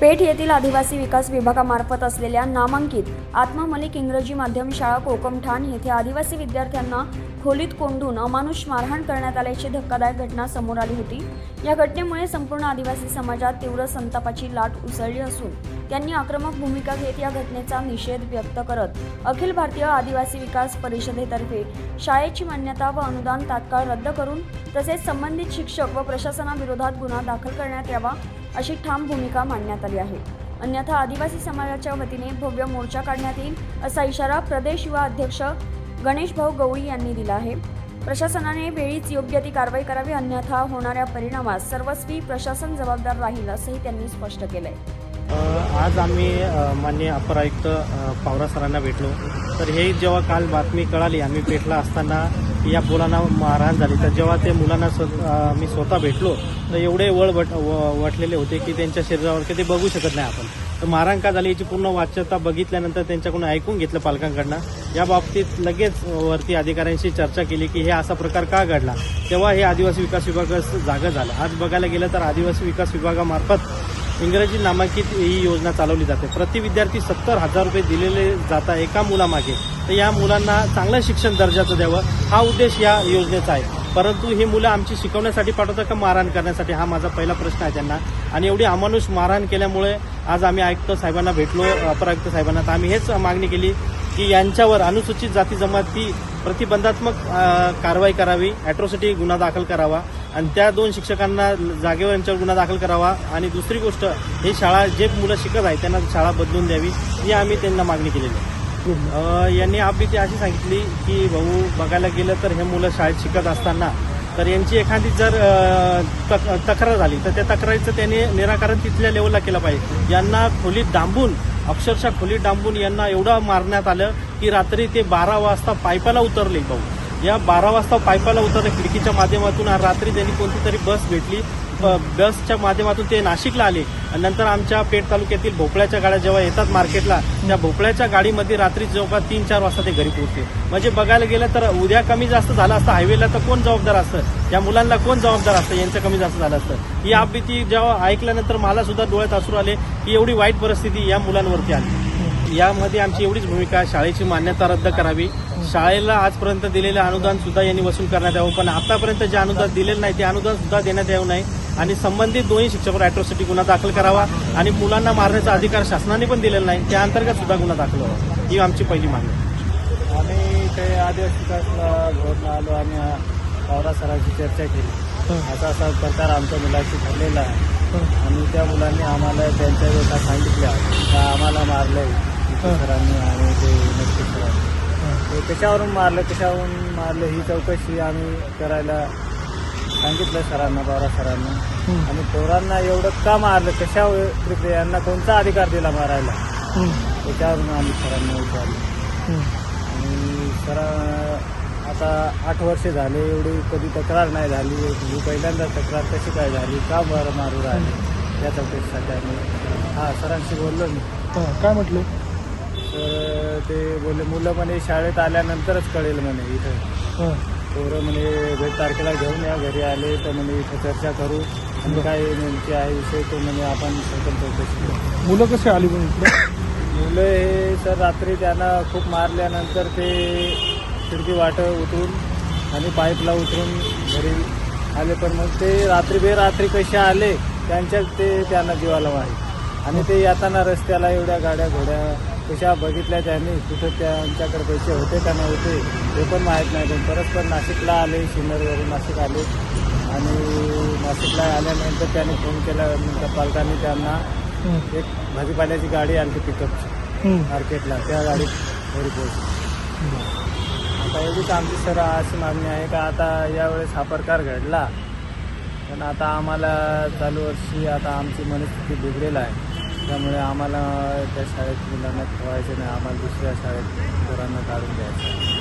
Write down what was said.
पेठ येथील आदिवासी विकास विभागामार्फत असलेल्या नामांकित आत्मा मलिक इंग्रजी माध्यम शाळा कोकमठाण येथे आदिवासी विद्यार्थ्यांना खोलीत कोंडून अमानुष मारहाण करण्यात आल्याची धक्कादायक घटना समोर आली होती. या घटनेमुळे संपूर्ण आदिवासी समाजात तीव्र संतापाची लाट उसळली असून त्यांनी आक्रमक भूमिका घेत या घटनेचा निषेध व्यक्त करत अखिल भारतीय आदिवासी विकास परिषदेतर्फे शाळेची मान्यता व अनुदान तात्काळ रद्द करून तसेच संबंधित शिक्षक व प्रशासनाविरोधात गुन्हा दाखल करण्यात यावा अशी ठाम भूमिका मांडण्यात आली आहे. अन्यथा आदिवासी समाजाच्या वतीने भव्य मोर्चा काढण्यात येईल असा इशारा प्रदेश युवा अध्यक्ष गणेश भाऊ गवळी यांनी दिला आहे. प्रशासनाने वेळीच योग्य ती कारवाई करावी अन्यथा होणाऱ्या परिणामास सर्वस्वी प्रशासन जबाबदार राहील असंही त्यांनी स्पष्ट केलंय. आहे आज आम्ही मान्य माननीय अपर आयुक्त पावरा सरांना भेटलो. तर हे जेव्हा काल बातमी कळाली आम्ही भेटला असताना या मुलांना मारहाण झाली. तर जेव्हा ते मुलांना स्व मी स्वतः भेटलो तर एवढे वळ वट व- वाटलेले होते की त्यांच्या शरीरावर की ते बघू शकत नाही आपण. तर मारहाण का झाली याची पूर्ण वाच्यता बघितल्यानंतर त्यांच्याकडून ऐकून घेतलं पालकांकडनं. या बाबतीत लगेच वरती अधिकाऱ्यांशी चर्चा केली की हे असा प्रकार का घडला? तेव्हा हे आदिवासी विकास विभागास जागा झालं. आज बघायला गेलं तर आदिवासी विकास विभागामार्फत इंग्रजी नामांकित ही योजना चालवली जाते. प्रति विद्यार्थी सत्तर हजार रुपये दिलेले जातात एका मुलामागे. तर या मुलांना चांगलं शिक्षण दर्जाचं द्यावं. हा उद्देश या योजनेचा आहे. परंतु ही मुलं आमची शिकवण्यासाठी पाठवतात का मारहाण करण्यासाठी? हा माझा पहिला प्रश्न आहे त्यांना. आणि एवढी अमानुष मारहाण केल्यामुळे आज आम्ही आयुक्त साहेबांना भेटलो अपर आयुक्त साहेबांना. तर आम्ही हेच मागणी केली की यांच्यावर अनुसूचित जाती जमाती प्रतिबंधात्मक कारवाई करावी ॲट्रोसिटी गुन्हा दाखल करावा आणि त्या दोन शिक्षकांना जागेवर यांच्यावर गुन्हा दाखल करावा. आणि दुसरी गोष्ट ही शाळा जे मुलं शिकत आहेत त्यांना शाळा बदलून द्यावी ही आम्ही त्यांना मागणी केलेली आहे. यांनी आपली ती अशी सांगितली की भाऊ बघायला गेलं तर हे मुलं शाळेत शिकत असताना तर यांची एखादी जर तक- तक्रार झाली तर त्या तक्रारीचं त्यांनी निराकरण तिथल्या लेवलला केलं पाहिजे. यांना खोलीत डांबून अक्षरशः खोलीत डांबून यांना एवढं मारण्यात आलं की रात्री ते बारा वाजता पायपाला उतरले भाऊ. या बारा वाजता पायपाला उतरले खिडकीच्या माध्यमातून रात्री त्यांनी कोणती तरी बस भेटली बसच्या माध्यमातून ते नाशिकला आले. आणि नंतर आमच्या पेठ तालुक्यातील भोपळ्याच्या गाड्या जेव्हा येतात मार्केटला त्या भोपळ्याच्या गाडीमध्ये रात्री जवळपास तीन चार वाजता ते घरी पोहोचते. म्हणजे बघायला गेलं तर उद्या कमी जास्त झालं असतं हायवेला तर कोण जबाबदार असतं? या मुलांना कोण जबाबदार असतं? यांचं कमी जास्त झालं असतं. ही आपबीती जेव्हा ऐकल्यानंतर मला सुद्धा डोळ्यात असू आले की एवढी वाईट परिस्थिती या मुलांवरती आली. यामध्ये आमची एवढीच भूमिका शाळेची मान्यता रद्द करावी. शाळेला आजपर्यंत दिलेलं अनुदान सुद्धा यांनी वसूल करण्यात यावं. पण आतापर्यंत जे अनुदान दिलेलं नाही ते अनुदान सुद्धा देण्यात यावं नाही. आणि संबंधित दोन्ही शिक्षकावर अॅट्रॉसिटी गुन्हा दाखल करावा आणि मुलांना मारण्याचा अधिकार शासनाने पण दिलेला नाही त्या अंतर्गत सुद्धा गुन्हा दाखल व्हावा. ही आमची पहिली मागणी. आम्ही इथे आदिवासी घेऊन आलो आणि पवारा सरांशी चर्चा केली. असा असा प्रकार आमच्या मुलाशी ठरलेला आहे. आणि त्या मुलांनी आम्हाला त्यांच्या व्यथा सांगितल्या का आम्हाला मारलंय सरांनी आणि ते नक्की सरांनी ते कशावरून मारलं कशावरून मारलं ही चौकशी आम्ही करायला सांगितलं सरांना पवारा सरांना. आणि पोरांना एवढं का मारलं? कशावर यांना कोणता अधिकार दिला मारायला? त्याच्यावरून आम्ही सरांना विचारलं. आणि सर आता आठ वर्ष झाले एवढी कधी तक्रार नाही झाली. ही पहिल्यांदा तक्रार कशी काय झाली? का बरं मारू राहिले? या चौकशीसाठी आम्ही हां सरांशी बोललो मी. काय म्हटले? तर ते बोलले मुलं म्हणे शाळेत आल्यानंतरच कळेल म्हणे इथं. पोरं म्हणे भेट तारखेला घेऊन या घरी आले तर म्हणे इथं चर्चा करू. आणि काय नेमके आहे विषय तो म्हणे आपण सखोल चौकशी करू मुलं कशी आली इकडे? मुलं हे सर रात्री त्यांना खूप मारल्यानंतर ते खिडकी वाट उतरून आणि पाईपला उतरून घरी आले. पण मग ते रात्री बेरात्री कसे आले त्यांच्या ते त्यांना जीवाला माहीत. आणि ते येताना रस्त्याला एवढ्या गाड्या घोड्या कशा बघितल्या त्यांनी कुठं त्यांच्याकडे पैसे होते का नव्हते ते पण माहीत नाही. पण परस्पर नाशिकला आले सिन्नरवरून नाशिक आले. आणि नाशिकला आल्यानंतर त्यांनी फोन केल्यानंतर पालकांनी त्यांना एक भाजीपाल्याची गाडी आली पिकअपची मार्केटला त्या गाडीत घरी पोहोचली. आता एवढीच आमची सर अशी मागणी आहे का आता यावेळेस हा प्रकार घडला. पण आता आम्हाला चालू वर्षी आता आमची मनस्थिती बिघडेल आहे. त्यामुळे आम्हाला त्या शाळेत मुलांना ठेवायचं नाही. आम्हाला दुसऱ्या शाळेत पोरांना काढून द्यायचं